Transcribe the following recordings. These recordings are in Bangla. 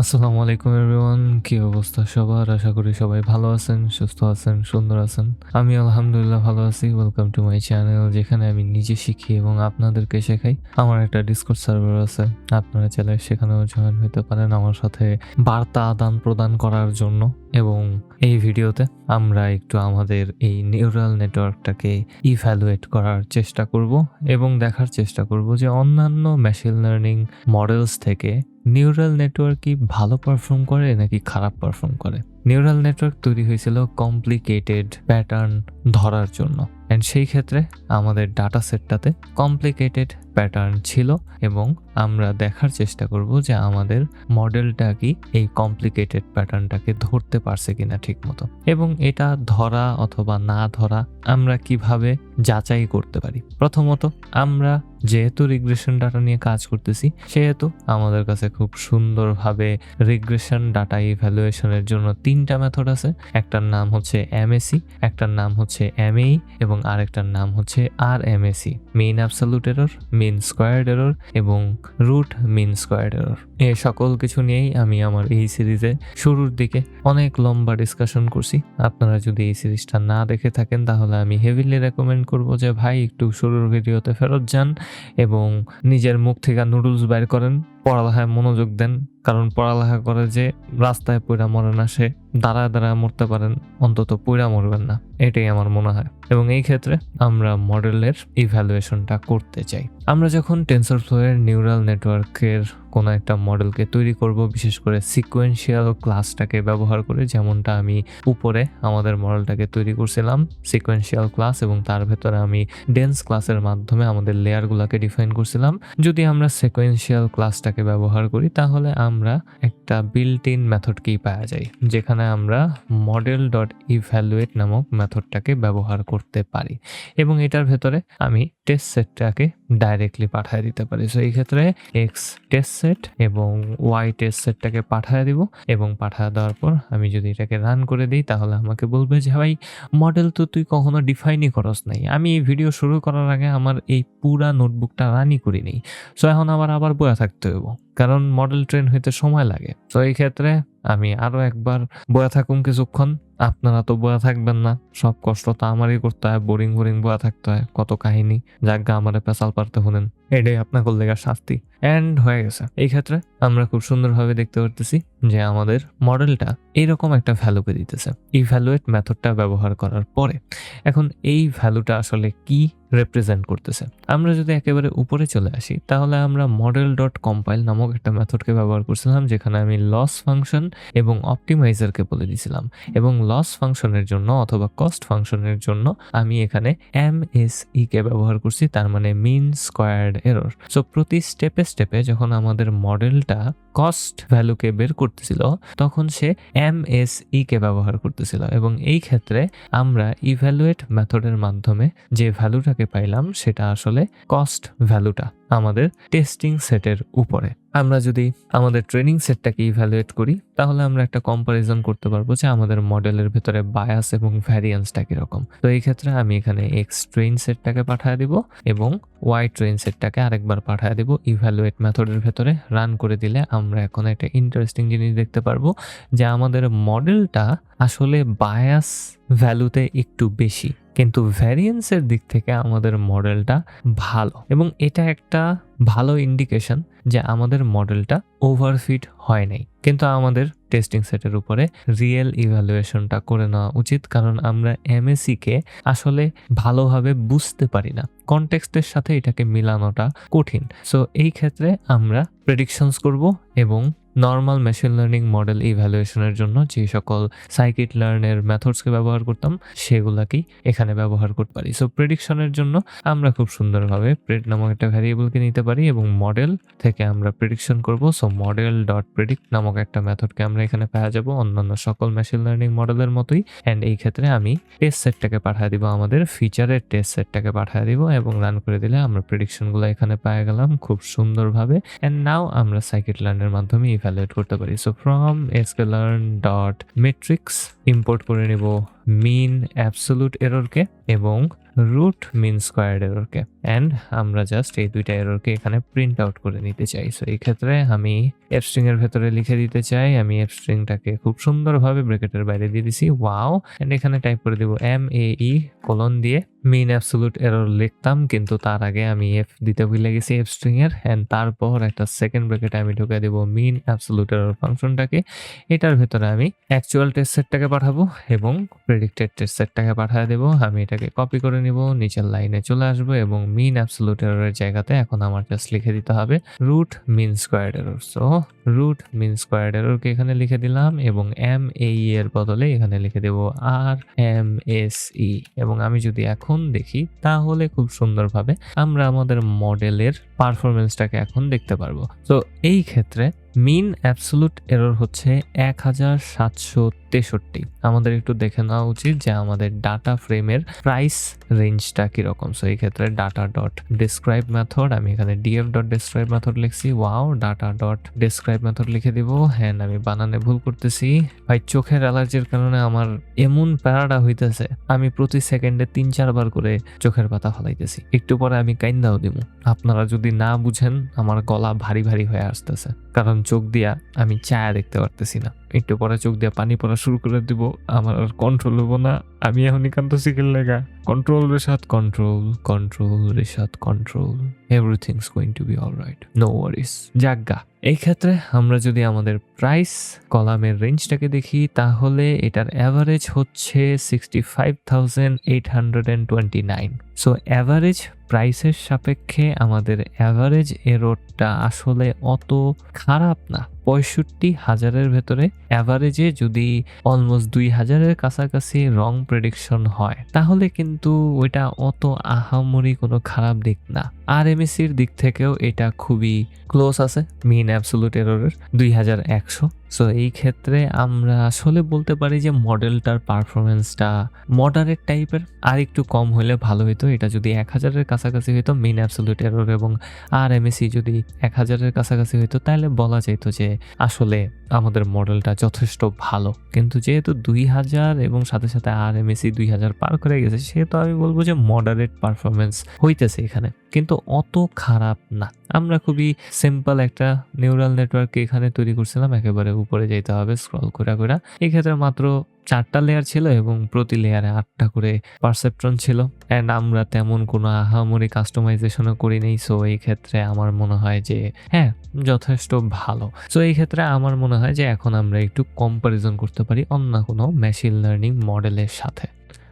আসসালামু আলাইকুম এভরিওয়ান কি অবস্থা সবার? আশা করি সবাই ভালো আছেন, সুস্থ আছেন, সুন্দর আছেন। আমি আলহামদুলিল্লাহ ভালো আছি। ওয়েলকাম টু মাই চ্যানেল যেখানে আমি নিজে শিখি এবং আপনাদেরকে শেখাই। আমার একটা ডিসকর্ড সার্ভার আছে, আপনারা চাইলে সেখানেও জয়েন হতে পারেন। আমার সাথে বার্তা আদান প্রদান করার জন্য। এবং এই ভিডিওতে আমরা একটু আমাদের এই নিউরাল নেটওয়ার্কটাকে ইভ্যালুয়েট করার চেষ্টা করব এবং দেখার চেষ্টা করব যে অন্যান্য মেশিন লার্নিং মডেলস থেকে নিউরাল নেটওয়ার্ক কি ভালো পারফর্ম করে নাকি খারাপ পারফর্ম করে। নিউরাল নেটওয়ার্ক তৈরি হয়েছিল কমপ্লিকেটেড প্যাটার্ন ধরার জন্য। অ্যান্ড সেই ক্ষেত্রে আমাদের ডাটা সেটটাতে কমপ্লিকেটেড প্যাটার্ন ছিল এবং আমরা দেখার চেষ্টা করব যে আমাদের মডেলটা কি এই কমপ্লিকেটেড প্যাটার্নটাকে ধরতে পারছে কিনা ঠিক মতো এবং এটা ধরা অথবা না ধরা আমরা কীভাবে যাচাই করতে পারি? প্রথমত আমরা যেহেতু রিগ্রেশন ডাটা নিয়ে কাজ করতেছি, সেহেতু আমাদের কাছে খুব সুন্দরভাবে রিগ্রেশন ডাটা ইভ্যালুয়েশনের জন্য তিনটা মেথড আছে। একটার নাম হচ্ছে এমএসি একটার নাম হচ্ছে এমএই এবং আরেকটার নাম হচ্ছে আর MAE mean absolute error mean squared error এবং রুট মিন স্কোয়ার্ড এরর এ সকল কিছু নিয়েই আমি আমার এই সিরিজে শুরুর দিকে অনেক লম্বা ডিসকাশন করছি। আপনারা যদি এই সিরিজটা না দেখে থাকেন, তাহলে আমি হেভিলি রেকমেন্ড করব যে ভাই, একটু শুরুর ভিডিওতে ফেরত যান। এবং নিজের মুখ থেকে নুডলস বের করেন। পড়ালেখায় মনোযোগ দেন, কারণ পড়ালেখা করে যে রাস্তায় পইরা মরে না, সে দাঁড়ায় দাঁড়ায় মরতে পারেন, অন্তত পইরা মরবেন না, এটাই আমার মনে হয়। এবং এই ক্ষেত্রে আমরা মডেলের ইভ্যালুয়েশনটা করতে চাই। আমরা যখন টেন্সর ফ্লোয়ের নিউরাল নেটওয়ার্কের কোনো একটা মডেলকে তৈরি করব, বিশেষ করে সিকোয়েন্সিয়াল ক্লাসটাকে ব্যবহার করে, যেমনটা আমি উপরে আমাদের মডেলটাকে তৈরি করছিলাম সিকোয়েন্সিয়াল ক্লাস এবং তার ভেতরে আমি ডেন্স ক্লাসের মাধ্যমে আমাদের লেয়ারগুলোকে ডিফাইন করছিলাম। যদি আমরা সিকোয়েন্সিয়াল ক্লাসটাকে ব্যবহার করি, তাহলে আমরা একটা বিল্ট ইন মেথডকেই পাওয়া যায়, যেখানে আমরা মডেল ডট ইভ্যালুয়েট নামক মেথডটাকে ব্যবহার করতে পারি। এবং এটার ভেতরে আমি টেস্ট সেটটাকে ডাইরেক্টলি পাঠিয়ে দিতে পারি। সো এই ক্ষেত্রে এক্স টেস্ট সেট এবং ওয়াই টেস্ট সেটটাকে পাঠিয়ে দিব এবং পাঠিয়ে দেওয়ার পর আমি যদি এটাকে রান করে দিই, তাহলে আমাকে বলবে যে, ভাই মডেল তো তুই কখনো ডিফাইনই করস নাই। আমি এই ভিডিও শুরু করার আগে আমার এই পুরা নোটবুকটা রানই করিনি। সো এখন আবার আবার বয়া থাকতে হইব। কারণ মডেল ট্রেন হইতে সময় লাগে। তো এই ক্ষেত্রে আমি আরও একবার বয়া থাকুম কিছুক্ষণ। আপনারা তো বয়া থাকবেন না। সব কষ্ট তো আমারই করতে হয়। বোরিং বোরিং বয়া থাকতে হয়। কত কাহিনী। যাজ্ঞা আমারে পেশাল পারতে শুনেন এটাই আপনার লেগার শাস্তি। অ্যান্ড হয়ে গেছে। এই ক্ষেত্রে আমরা খুব সুন্দরভাবে দেখতে পারতেছি যে আমাদের মডেলটা এইরকম একটা ভ্যালুকে দিতেছে। ইভ্যালুয়েট মেথডটা ব্যবহার করার পরে। এখন এই ভ্যালুটা আসলে কি রিপ্রেজেন্ট করতেছে? আমরা যদি একেবারে উপরে চলে আসি, তাহলে আমরা মডেল ডট কম্পাইল নামক একটা মেথডকে ব্যবহার করছিলাম, যেখানে আমি লস ফাংশন এবং অপটিমাইজারকে বলে দিয়েছিলাম এবং লস ফাংশনের জন্য অথবা কস্ট ফাংশনের জন্য আমি এখানে এম এস ই কে ব্যবহার করছি, তার মানে মিন স্কোয়ার্ড এরর সো প্রতি স্টেপে স্টেপে যখন আমাদের মডেলটা কস্ট ভ্যালুকে বের করতেছিল, তখন সে এম এস ই কে ব্যবহার করতেছিল এবং এই ক্ষেত্রে আমরা ইভ্যালুয়েট মেথডের মাধ্যমে যে ভ্যালুটাকে পাইলাম সেটা আসলে কস্ট ভ্যালুটা আমাদের টেস্টিং সেটের উপরে। আমরা যদি আমাদের ট্রেনিং সেটটাকে ইভ্যালুয়েট করি, তাহলে আমরা একটা কম্পারিজন করতে পারব যে আমাদের মডেলের ভেতরে বায়াস এবং ভ্যারিয়েন্সটা কীরকম। তো এই ক্ষেত্রে আমি এখানে এক্স ট্রেন সেটটাকে পাঠিয়ে দিব এবং ওয়াই ট্রেন সেটটাকে আরেকবার পাঠিয়ে দিব ইভ্যালুয়েট মেথডের ভেতরে রান করে দিলে আমরা এখন একটা ইন্টারেস্টিং জিনিস দেখতে পারব, যে আমাদের মডেলটা আসলে বায়াস ভ্যালুতে একটু বেশি। কিন্তু ভ্যারিয়েন্সের দিক থেকে আমাদের মডেলটা ভালো। এবং এটা একটা ভালো ইন্ডিকেশন যে আমাদের মডেলটা ওভারফিট হয় নাই। কিন্তু আমাদের টেস্টিং সেটের উপরে রিয়েল ইভ্যালুয়েশনটা করে নেওয়া উচিত, কারণ আমরা এমএসি কে আসলে ভালোভাবে বুঝতে পারি না। কনটেক্সটের সাথে এটাকে মিলানোটা কঠিন। সো এই ক্ষেত্রে আমরা প্রেডিকশনস করব এবং নর্মাল মেশিন লার্নিং মডেল ইভ্যালুয়েশনের জন্য যে সকল সাইকিট লার্নের মেথডসকে ব্যবহার করতাম, সেগুলাকেই এখানে ব্যবহার করতে পারি। সো প্রেডিকশনের জন্য আমরা খুব সুন্দরভাবে প্রেড নামক একটা ভ্যারিয়েবলকে নিতে পারি এবং মডেল থেকে আমরা প্রেডিকশন করব। সো মডেল ডট প্রেডিক্ট নামক একটা মেথডকে আমরা এখানে পাওয়া যাব। অন্যান্য সকল মেশিন লার্নিং মডেলের মতোই। অ্যান্ড এই ক্ষেত্রে আমি টেস্ট সেটটাকে পাঠিয়ে দিব, আমাদের ফিচারের টেস্ট সেটটাকে পাঠিয়ে দিব এবং রান করে দিলে আমরা প্রেডিকশনগুলো এখানে পেয়ে গেলাম খুব সুন্দরভাবে। অ্যান্ড নাও আমরা সাইকিট লার্নের মাধ্যমে ইভ্যালুয়েট করতে পারি। So from sklearn dot metrics import করে নেব মিন অ্যাবসোলুট এররকে এবং রুট মিন স্কোয়ার্ড এররকে অ্যান্ড আমরা জাস্ট এই দুইটা এররকে এখানে প্রিন্ট আউট করে নিতে চাই। সো এই ক্ষেত্রে আমি এফ স্ট্রিং এর ভেতরে লিখে দিতে চাই। আমি এফ স্ট্রিংটাকে খুব সুন্দরভাবে ব্রেকেটের বাইরে দিয়ে দিছি। ওয়াও অ্যান্ড এখানে টাইপ করে দিব এম এ ই কলন দিয়ে মিন অ্যাবসোলুট এরর লিখতাম, কিন্তু তার আগে আমি এফ দিতে ভুলে গেছি এফ স্ট্রিং এর এন্ড তারপর একটা সেকেন্ড ব্রেকেটে আমি ঢুকে দিব মিন অ্যাবসোলুট এরর ফাংশনটাকে এটার ভেতরে আমি অ্যাকচুয়াল টেস্ট সেটটাকে পাঠাবো এবং প্রেডিক্টেড টেস্ট সেটটাকে পাঠিয়ে দেবো। আমি এটাকে কপি করে নিব, নিচের লাইনে চলে আসব এবং মিন অ্যাবসোলুট এররের জায়গাতে এখন আমার জাস্ট লিখে দিতে হবে root mean squared error so root mean squared এররকে এখানে লিখে দিলাম এবং এম এ এর বদলে এখানে লিখে দেব আর এম এস ই এবং আমি যদি এখন দেখি, তাহলে খুব সুন্দরভাবে আমরা আমাদের মডেলের পারফরমেন্সটাকে এখন দেখতে পারব। তো এই ক্ষেত্রে মিন অ্যাবসোলুট এরর হচ্ছে এক হাজার সাতশো তেষট্টি। আমাদের একটু দেখে নেওয়া উচিত যে আমাদের ডাটা ফ্রেমের প্রাইস রেঞ্জটা কীরকম। সো এই ক্ষেত্রে ডাটা ডট ডিসক্রাইব মেথড, আমি এখানে ডিএফ ডট ডিসক্রাইব মেথড লিখছি। Wow, data dot describe method লিখে দিব। হ্যাঁ আমি বানানে ভুল করতেছি। ভাই, চোখের অ্যালার্জির কারণে আমার এমন প্যারাডা হইতেছে, আমি প্রতি সেকেন্ডে তিন চারবার করে চোখের পাতা ফলাইতেছি। একটু পরে আমি কাইন্দাও দিব আপনারা যদি না বুঝেন, আমার গলা ভারী ভারী হয়ে আসতেছে। কারণ চোখ দিয়া আমি চায়া দেখতে পারতেছি না। একটু পরে চোখ দিয়া পানি পড়া শুরু করে দিব, আমার আর কন্ট্রোল হব না। আমি এখন একান্ত সিকেল লেগা কন্ট্রোল রেশাদ control control Reshad control everything's going to be all right no worries জাগা এই ক্ষেত্রে আমরা যদি আমাদের প্রাইস কলামের রেঞ্জটাকে দেখি, তাহলে এটার অ্যাভারেজ হচ্ছে sixty five thousand eight hundred and twenty nine so average প্রাইসের সাপেক্ষে আমাদের অ্যাভারেজ এরোডটা আসলে অত খারাপ না। পঁয়ষট্টি হাজারের ভেতরে অ্যাভারেজে যদি অলমোস্ট দুই হাজারের কাছাকাছি রং প্রেডিকশন হয়, তাহলে কিন্তু ওইটা অত আহামরি কোনো খারাপ দিক না। আর এমএসির দিক থেকেও এটা খুবই ক্লোজ আছে মিন অ্যাবসোলুট এররের দুই হাজার একশো। সো এই ক্ষেত্রে আমরা আসলে বলতে পারি যে মডেলটার পারফরমেন্সটা মডারেট টাইপের আর একটু কম হলে ভালো হতো এটা যদি এক হাজারের কাছাকাছি হইতো মিন অ্যাবসোলুট এরর এবং আর এমএসি যদি এক হাজারের কাছাকাছি হইতো, তাহলে বলা যেত যে আসলে আমাদের মডেলটা যথেষ্ট ভালো। কিন্তু যেহেতু দুই হাজার এবং সাথে সাথে আর এমএসি দুই হাজার পার করে গেছে, সেহেতু আমি বলব যে মডারেট পারফরমেন্স হইতেছে এখানে। কিন্তু অত খারাপ না। আমরা খুবই সিম্পল একটা নিউরাল নেটওয়ার্ক এখানে তৈরি করছিলাম, একেবারে উপরে যেতে হবে স্ক্রল করে করে। এই ক্ষেত্রে মাত্র চারটা লেয়ার ছিল এবং প্রতি লেয়ারে আটটা করে পারসেপট্রন ছিল। অ্যান্ড আমরা তেমন কোনো আহামরি কাস্টমাইজেশনও করি নেই সো এই ক্ষেত্রে আমার মনে হয় যে হ্যাঁ যথেষ্ট ভালো। সো এই ক্ষেত্রে আমার মনে হয় যে, এখন আমরা একটু কম্পারিজন করতে পারি অন্য কোনো মেশিন লার্নিং মডেলের সাথে।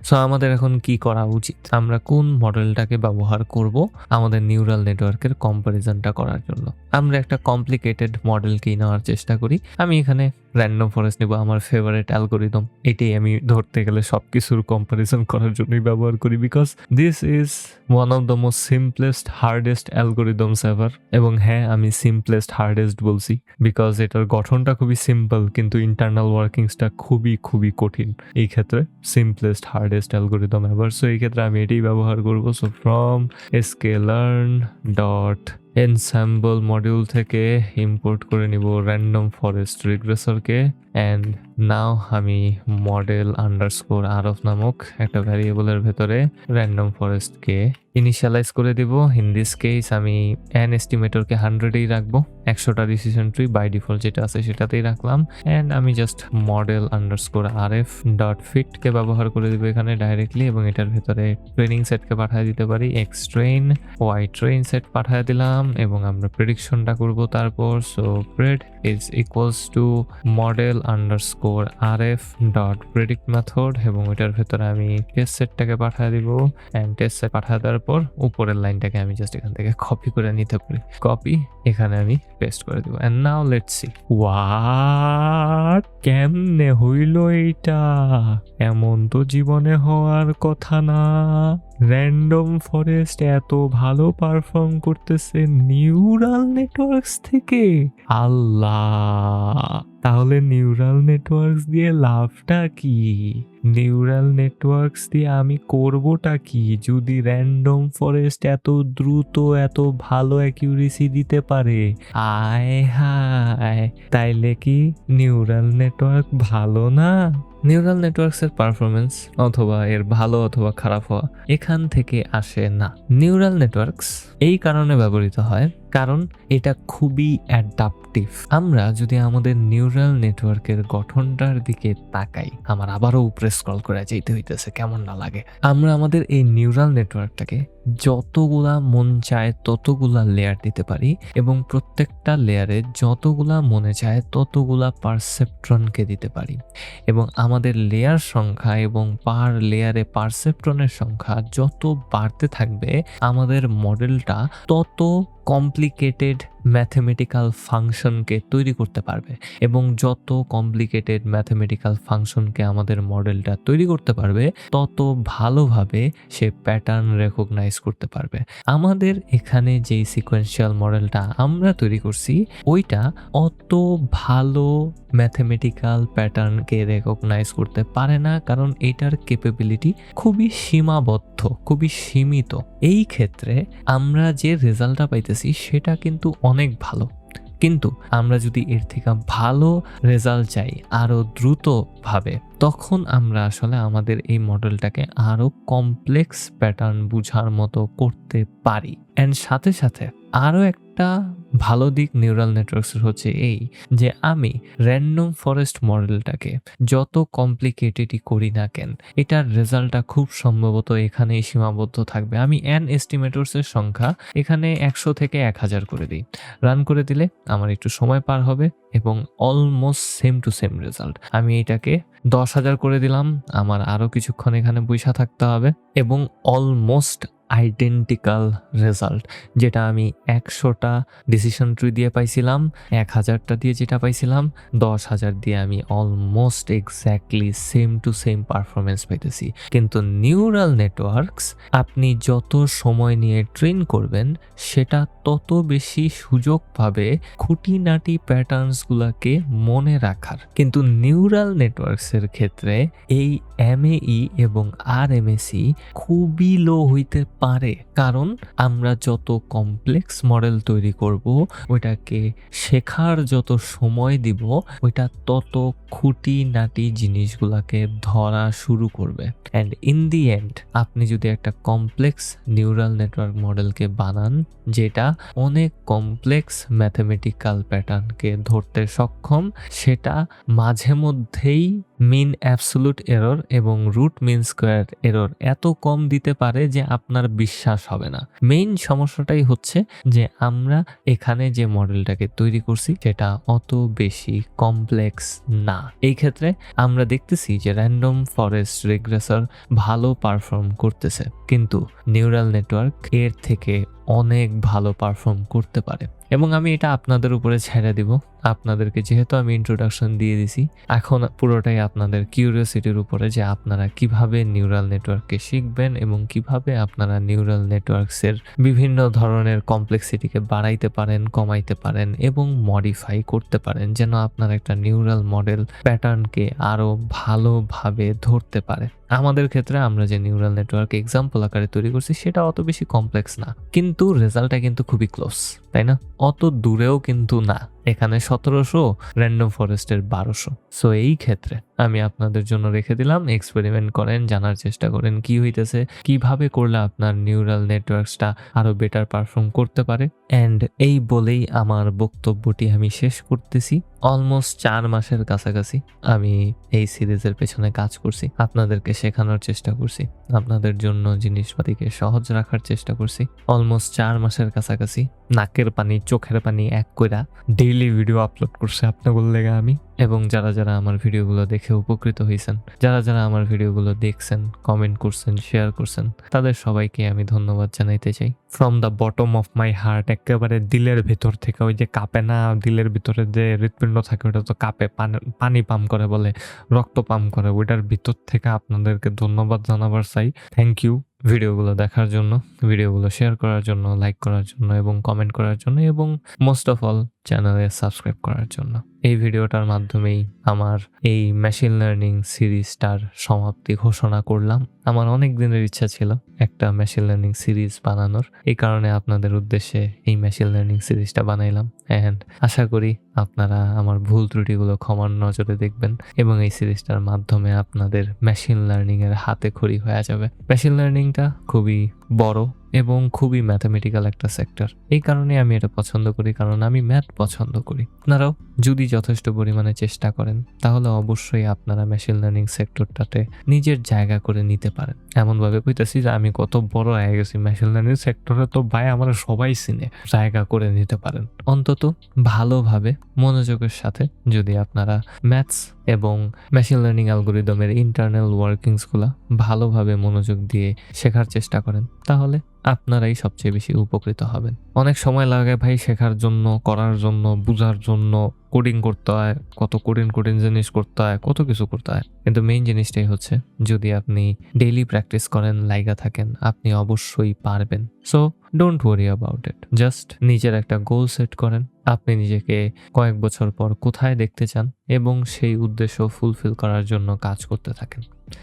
সো আমাদের এখন কি করা উচিত? আমরা কোন মডেলটাকে ব্যবহার করব আমাদের নিউরাল নেটওয়ার্কের কম্পারিজনটা করার জন্য? আমরা একটা কমপ্লিকেটেড মডেলকেই নেওয়ার চেষ্টা করি। আমি এখানে র্যান্ডম ফরেস্ট নেব, আমার ফেভারিট অ্যালগোরিদম এটাই আমি ধরতে গেলে সব কিছুর কম্পারিজন করার জন্যই ব্যবহার করি because this is one of the most simplest hardest algorithms ever এবং হ্যাঁ আমি সিম্পলেস্ট হার্ডেস্ট বলছি বিকজ এটার গঠনটা খুবই সিম্পল কিন্তু ইন্টারনাল ওয়ার্কিংসটা খুবই খুবই কঠিন। এই ক্ষেত্রে simplest hardest algorithm ever so এই ক্ষেত্রে আমি এটি ব্যবহার করব। So from sklearn dot ensemble module থেকে ইম্পোর্ট করে নিব র্যান্ডম ফরেস্ট রিগ্রেসরকে অ্যান্ড নাও আমি মডেল আন্ডারস্কোর আরফ নামক একটা ভ্যারিয়েবলের ভেতরে র্যান্ডম ফরেস্টকে ইনিশিয়ালাইজ করে দিব। ইন দিস কেস আমি অ্যান এস্টিমেটরকে হান্ড্রেডেই রাখব। একশোটা ডিসিশন ট্রি বাই ডিফল্ট যেটা আছে সেটাতেই রাখলাম। অ্যান্ড আমি just model underscore R F dot ফিটকে ব্যবহার করে দিব এখানে ডাইরেক্টলি এবং এটার ভেতরে ট্রেনিং সেটকে পাঠিয়ে দিতে পারি। X train Y train set পাঠিয়ে দিলাম। এবং আমরা প্রেডিকশনটা করব তারপর। So pred is equals to model underscore R F dot predict method এবং এটার ভেতরে আমি টেস্ট সেটটাকে পাঠিয়ে দিব। অ্যান্ড টেস্ট সেট পাঠিয়ে দেওয়ার পর উপরের লাইনটাকে আমি জাস্ট এখান থেকে কপি করে নিতে পারি। কপি এখানে আমি পেস্ট করে দিব। And now let's see what কেমনে হইল এইটা? এমন তো জীবনে হওয়ার কথা না। র্যান্ডম ফরেস্ট এত ভালো পারফর্ম করতেছে নিউরাল নেটওয়ার্কস থেকে। আল্লাহ, তাহলে নিউরাল নেটওয়ার্কস দিয়ে লাভটা কি? নিউরাল নেটওয়ার্কস দিয়ে আমি করবোটা কি? যদি র্যান্ডম ফরেস্ট এত দ্রুত, এত ভালো অ্যাকিউরেসি দিতে পারে? আয় হায়, তাইলে কি নিউরাল নেটওয়ার্ক ভালো না? নিউরাল নেটওয়ার্কসের পারফরমেন্স অথবা এর ভালো অথবা খারাপ হওয়া এখান থেকে আসে না। নিউরাল নেটওয়ার্কস এই কারণে ব্যবহৃত হয় কারণ এটা খুবই অ্যাডাপটিভ আমরা যদি আমাদের নিউরাল নেটওয়ার্কের গঠনটার দিকে তাকাই, আমার আবারও উপরে স্ক্রল করে যেতে হইতেছে, কেমন না লাগে। আমরা আমাদের এই নিউরাল নেটওয়ার্কটাকে যতগুলা মন চায় ততগুলা লেয়ার দিতে পারি এবং প্রত্যেকটা লেয়ারে যতগুলা মনে চায় ততগুলা পারসেপ্ট্রনকে দিতে পারি। এবং আমাদের লেয়ার সংখ্যা এবং পার লেয়ারে পারসেপ্ট্রনের সংখ্যা যত বাড়তে থাকবে, আমাদের মডেলটা তত কমপ্লিকেটেড ম্যাথমেটিক্যাল ফাংশনকে তৈরি করতে পারবে এবং যত কমপ্লিকেটেড ম্যাথমেটিক্যাল ফাংশনকে আমাদের মডেলটা তৈরি করতে পারবে, তত ভালোভাবে সে প্যাটার্ন রেকগনাইজ করতে পারবে। আমাদের এখানে যেই সিকোয়েন্সিয়াল মডেলটা আমরা তৈরি করছি, ওইটা অত ভালো ম্যাথমেটিক্যাল প্যাটার্নকে রেকগনাইজ করতে পারে না, কারণ এটার ক্যাপেবিলিটি খুবই সীমাবদ্ধ, খুবই সীমিত। এই ক্ষেত্রে আমরা যে রেজাল্টটা পাইতেছি, সেটা কিন্তু অনেক ভালো। কিন্তু আমরা যদি এর থেকে ভালো রেজাল্ট চাই আরও দ্রুতভাবে, তখন আমরা আসলে আমাদের এই মডেলটাকে আরও কমপ্লেক্স প্যাটার্ন বুঝার মতো করতে পারি। অ্যান্ড সাথে সাথে আরও একটা ভালো দিক নিউরাল নেটওয়ার্কসের হচ্ছে এই, যে আমি র্যান্ডম ফরেস্ট মডেলটাকে যত কমপ্লিকেটেডই করি না কেন, এটার রেজাল্টটা খুব সম্ভবত এখানেই সীমাবদ্ধ থাকবে। আমি অ্যান এস্টিমেটরসের সংখ্যা এখানে একশো থেকে এক হাজার করে দিই। রান করে দিলে আমার একটু সময় পার হবে এবং almost same to same result আমি এটাকে দশ হাজার করে দিলাম, আমার আরও কিছুক্ষণ এখানে বৈশা থাকতে হবে এবং অলমোস্ট আইডেন্টিক্যাল রেজাল্ট যেটা আমি একশোটা ডিসিশন ট্রি দিয়ে পাইছিলাম, এক হাজারটা দিয়ে যেটা পাইছিলাম, দশ হাজার দিয়ে আমি almost exactly same to same performance পাইতেছি। কিন্তু নিউরাল নেটওয়ার্কস আপনি যত সময় নিয়ে ট্রেন করবেন, সেটা তত বেশি সুযোগ পাবে খুঁটিনাটি প্যাটার্নসগুলোকে মনে রাখার। কিন্তু নিউরাল নেটওয়ার্কসের ক্ষেত্রে এই এমএই এবং আর খুবই লো হইতে পারে। কারণ আমরা যত কমপ্লেক্স মডেল তৈরি করব, ওইটাকে শেখার যত সময় দিব, ওইটা তত খুঁটিনাটি জিনিসগুলোকে ধরা শুরু করবে। অ্যান্ড ইন দি এন্ড আপনি যদি একটা কমপ্লেক্স নিউরাল নেটওয়ার্ক মডেলকে বানান, যেটা অনেক কমপ্লেক্স ম্যাথমেটিক্যাল প্যাটার্নকে ধরতে সক্ষম, সেটা মাঝে মধ্যেই মিন অ্যাবসোলুট এরর এবং রুট মিন স্কোয়ার এরর এত কম দিতে পারে যে আপনার বিশ্বাস হবে না। মেইন সমস্যাটাই হচ্ছে যে আমরা এখানে যে মডেলটাকে তৈরি করছি, সেটা অত বেশি কমপ্লেক্স না। এই ক্ষেত্রে আমরা দেখতেছি যে র্যান্ডম ফরেস্ট রেগ্রেসার ভালো পারফর্ম করতেছে। কিন্তু নিউরাল নেটওয়ার্ক এর থেকে অনেক ভালো পারফর্ম করতে পারে। এবং আমি এটা আপনাদের উপরে ছেড়ে দিব। আপনাদেরকে যেহেতু আমি ইন্ট্রোডাকশন দিয়ে দিছি, এখন পুরোটাই আপনাদের কিউরিয়াসিটির উপরে যে আপনারা কীভাবে নিউরাল নেটওয়ার্ককে শিখবেন এবং কীভাবে আপনারা নিউরাল নেটওয়ার্কসের বিভিন্ন ধরনের কমপ্লেক্সিটিকে বাড়াইতে পারেন, কমাইতে পারেন এবং মডিফাই করতে পারেন, যেন আপনার একটা নিউরাল মডেল প্যাটার্নকে আরও ভালোভাবে ধরতে পারে। আমাদের ক্ষেত্রে আমরা যে নিউরাল নেটওয়ার্ক এক্সাম্পল আকারে তৈরি করছি, সেটা অত বেশি কমপ্লেক্স না। কিন্তু রেজাল্টটা কিন্তু খুবই ক্লোজ তাই না? অত দূরেও কিন্তু না। এখানে সতেরোশো র্যান্ডম ফরেস্টের বারোশো। সো এই ক্ষেত্রে আমি আপনাদের জন্য রেখে দিলাম এক্সপেরিমেন্ট করেন, জানার চেষ্টা করেন কি হইতেছে, কীভাবে করলে আপনার নিউরাল নেটওয়ার্কসটা আরও বেটার পারফর্ম করতে পারে। অ্যান্ড এই বলেই আমার বক্তব্যটি আমি শেষ করতেছি অলমোস্ট চার মাসের কাছাকাছি আমি এই সিরিজের পেছনে কাজ করছি, আপনাদেরকে শেখানোর চেষ্টা করছি, আপনাদের জন্য জিনিসপাতিকে সহজ রাখার চেষ্টা করছি। অলমোস্ট চার মাসের কাছাকাছি, নাকের পানি, চোখের পানি এক কইরা ডেইলি ভিডিও আপলোড করছে আপনাদের লেগে আমি। এবং যারা যারা আমার ভিডিওগুলো দেখে উপকৃত হয়েছেন, যারা যারা আমার ভিডিওগুলো দেখছেন কমেন্ট করছেন শেয়ার করছেন, তাদের সবাইকে আমি ধন্যবাদ জানাইতে চাই। From the bottom of my heart একেবারে দিলের ভিতর থেকে ওই যে কাঁপে না, দিলের ভিতরে যে হৃৎপিণ্ড থাকে, ওটা তো কাঁপে, পানি- পাম্প করে বলে, রক্ত পাম্প করে, ওইটার ভিতর থেকে আপনাদেরকে ধন্যবাদ জানাবার চাই। থ্যাংক ইউ ভিডিওগুলো দেখার জন্য, ভিডিওগুলো শেয়ার করার জন্য লাইক করার জন্য এবং কমেন্ট করার জন্য এবং মোস্ট অফ অল চ্যানেলে সাবস্ক্রাইব করার জন্য। এই ভিডিওটার মাধ্যমেই আমার এই মেশিন লার্নিং সিরিজটার সমাপ্তি ঘোষণা করলাম। আমার অনেক দিনের ইচ্ছা ছিল একটা মেশিন লার্নিং সিরিজ বানানোর। এই কারণে আপনাদের উদ্দেশ্যে এই মেশিন লার্নিং সিরিজটা বানাইলাম। অ্যান্ড আশা করি আপনারা আমার ভুল ত্রুটিগুলো ক্ষমার নজরে দেখবেন এবং এই সিরিজটার মাধ্যমে আপনাদের মেশিন লার্নিং এর হাতে খড়ি হয়ে যাবে। মেশিন লার্নিংটা খুবই বড় এবং খুবই ম্যাথামেটিক্যাল একটা সেক্টর এই কারণে আমি এটা পছন্দ করি, কারণ আমি ম্যাথ পছন্দ করি। আপনারাও যদি যথেষ্ট পরিমাণে চেষ্টা করেন, তাহলে অবশ্যই আপনারা মেশিন লার্নিং সেক্টরটাতে নিজের জায়গা করে নিতে পারেন। এমনভাবে কইতেছি যে আমি কত বড় হয়ে গেছি মেশিন লার্নিং সেক্টরে তো ভাই আমরা সবাই চিনে, জায়গা করে নিতে পারেন। অন্তত ভালোভাবে মনোযোগের সাথে যদি আপনারা ম্যাথস এবং মেশিন লার্নিং অ্যালগোরিদমের ইন্টারনাল ওয়ার্কিংসগুলো ভালোভাবে মনোযোগ দিয়ে শেখার চেষ্টা করেন, তাহলে আপনারাই সবচেয়ে বেশি উপকৃত হবেন। অনেক সময় লাগে ভাই শেখার জন্য, করার জন্য, বোঝার জন্য কোডিং করতে হয়, কত কঠিন কঠিন জিনিস করতে হয়, কত কিছু করতে হয়। কিন্তু মেইন জিনিসটাই হচ্ছে, যদি আপনি ডেইলি প্র্যাকটিস করেন, লাইগা থাকেন, আপনি অবশ্যই পারবেন। So don't worry about it just নিজের একটা গোল সেট করেন। আপনি নিজেকে কয়েক বছর পর কোথায় দেখতে চান এবং সেই উদ্দেশ্য ফুলফিল করার জন্য কাজ করতে থাকেন,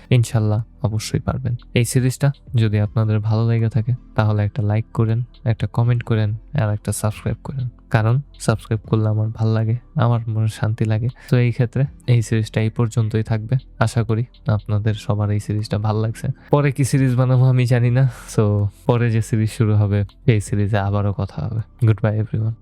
ইনশাল্লাহ অবশ্যই পারবেন। এই সিরিজটা যদি আপনাদের ভালো লেগে থাকে, তাহলে একটা লাইক করেন, একটা কমেন্ট করেন, আর একটা সাবস্ক্রাইব করেন। কারণ সাবস্ক্রাইব করলে আমার ভালো লাগে, আমার মনে শান্তি লাগে। তো এই ক্ষেত্রে এই সিরিজটা এই পর্যন্তই থাকবে। আশা করি আপনাদের সবার এই সিরিজটা ভালো লাগছে। পরে কি সিরিজ বানাবো আমি জানি না। সো পরে যে সিরিজ শুরু হবে, এই সিরিজে আবারও কথা হবে। Good bye everyone